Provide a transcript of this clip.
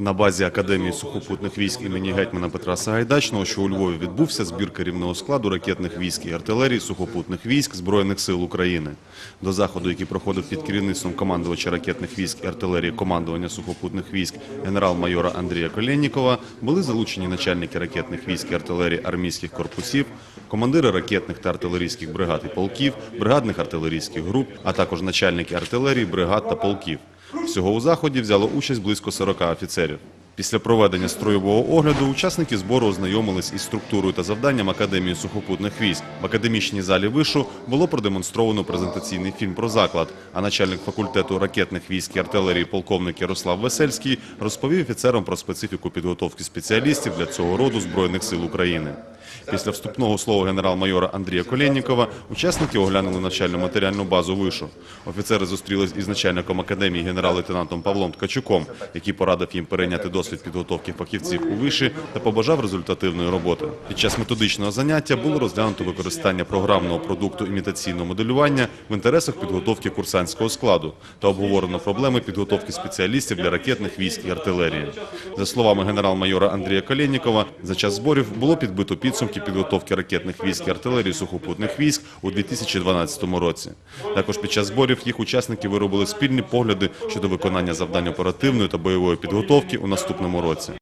На базі Академії сухопутних військ імені гетьмана Петра Сагайдачного, що у Львові відбувся збір керівного складу ракетних військ і артилерії сухопутних військ Збройних сил України. До заходу, який проходив під керівництвом командувача ракетних військ і артилерії командування сухопутних військ генерал-майора Андрія Колєннікова, були залучені начальники ракетних військ і артилерії армійських корпусів, командири ракетних та артилерійських бригад і полків, бригадних артилерійських груп, а також начальники артилерії, бригад та полків. Всього у заході взяло участь близько 40 офіцерів. Після проведення строєвого огляду учасники збору ознайомились із структурою та завданням Академії сухопутних військ. В академічній залі вишу було продемонстровано презентаційний фільм про заклад, а начальник факультету ракетних військ і артилерії полковник Ярослав Весельський розповів офіцерам про специфіку підготовки спеціалістів для цього роду Збройних сил України. Після вступного слова генерал-майора Андрія Колєннікова учасники оглянули навчально-матеріальну базу вишу. Офіцери зустрілись із начальником академії генерал-лейтенантом Павлом Ткачуком, який порадив їм перейняти досвід підготовки фахівців у виші та побажав результативної роботи. Під час методичного заняття було розглянуто використання програмного продукту імітаційного моделювання в інтересах підготовки курсантського складу та обговорено проблеми підготовки спеціалістів для ракетних військ і артилерії. За словами генерал-майора Андрія Колєннікова, за час зборів було підбито підсумки підготовки ракетних військ і артилерії сухопутних військ у 2012 році. Також під час зборів їх учасники виробили спільні погляди щодо виконання завдань оперативної та бойової підготовки у наступному році.